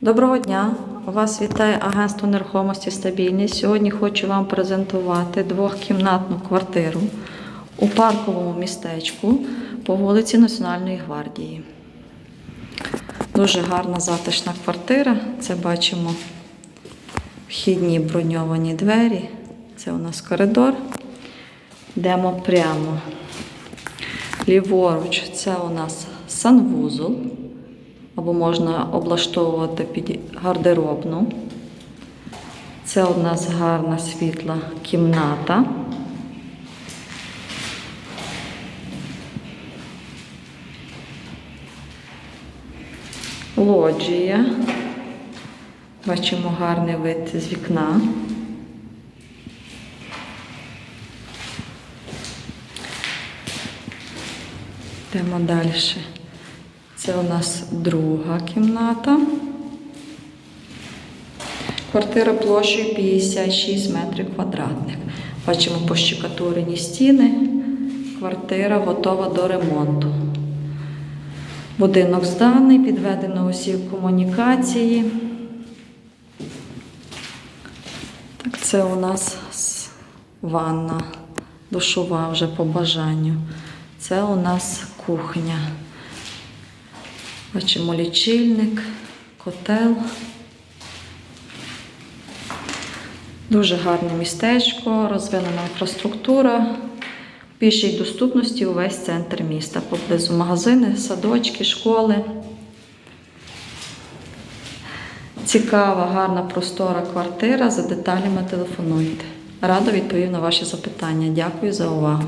Доброго дня! Вас вітає агентство нерухомості стабільність. Сьогодні хочу вам презентувати двохкімнатну квартиру у парковому містечку по вулиці Національної гвардії. Дуже гарна затишна квартира. Це бачимо вхідні броньовані двері. Це у нас коридор. Йдемо прямо. Ліворуч це у нас санвузол або можна облаштовувати під гардеробну. Це у нас гарна світла кімната. Лоджія. Бачимо гарний вид з вікна. Йдемо далі. Це у нас друга кімната. Квартира площею 56 метрів квадратних. Бачимо пощекатурені стіни. Квартира готова до ремонту. Будинок зданий, підведено усі комунікації. Так, це у нас ванна, душова вже по бажанню. Це у нас кухня. Бачимо лічильник, котел. Дуже гарне містечко, розвинена інфраструктура. Пішій доступності увесь центр міста. Поблизу магазини, садочки, школи. Цікава, гарна, простора квартира. За деталями телефонуйте. Радо відповів на ваші запитання. Дякую за увагу.